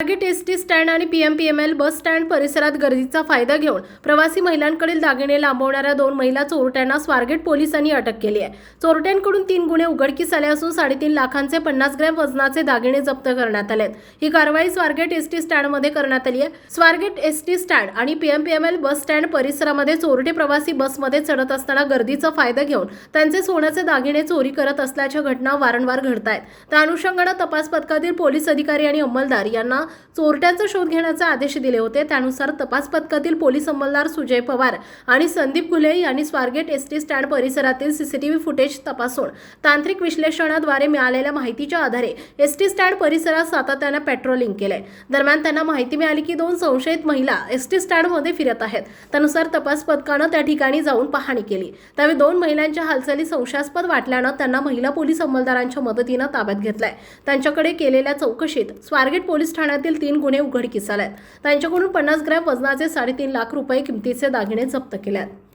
Target S T stand आणि PMPML bus stand परिसरात गर्दीचा फायदा घेऊन प्रवासी महिलांकडील दागिने लांबवणाऱ्या दोन महिला चोरट्यांना स्वारगेट पोलिसांनी अटक केली आहे. चोरट्यांकडून तीन गुन्हे उघडकीस आले असून साडेतीन लाखांचे पन्नास ग्रॅम वजनाचे दागिने जप्त करण्यात आले ही कारवाई स्वारगेट एस टी स्टँडमध्ये करण्यात आली आहे. स्वारगेट एस टी स्टँड आणि पीएमपीएमएल बस स्टँड परिसरामध्ये चोरटे प्रवासी बसमध्ये चढत असताना गर्दीचा फायदा घेऊन त्यांचे सोन्याचे दागिने चोरी करत असल्याच्या घटना वारंवार घडत आहेत त्या अनुषंगानं तपास पथकातील पोलीस अधिकारी आणि अंमलदार यांना चोरट्यांचा शोध घेण्याचे आदेश दिले होते. त्यानुसार तपास पथकातील पोलीस अंमलदार सुजय पवार आणि संदीप घुले यांनी स्वारगेट एस टी स्टँड परिसरातील सीसीटीव्ही फुटेज तपासून तांत्रिक विश्लेषणाद्वारे मिळालेल्या माहितीच्या आधारे एस टी स्टँड परिसरात सातत्यानं पेट्रोलिंग केलंय दरम्यान त्यांना माहिती मिळाली की दोन संशयित महिला एस टी स्टँडमध्ये फिरत आहेत. त्यानुसार तपास पथकानं त्या ठिकाणी जाऊन पाहणी केली. त्यावेळी दोन महिलांच्या हालचाली संशयास्पद वाटल्यानं त्यांना महिला पोलीस अंमलदारांच्या मदतीनं ताब्यात घेतलंय. त्यांच्याकडे केलेल्या चौकशीत स्वारगेट पोलीस ठाण्यातील तीन गुन्हे उघडकीस आले आहेत त्यांच्याकडून पन्नास ग्रॅम वजनाचे साडेतीन लाख रुपये किमतीचे दागिने जप्त केले आहेत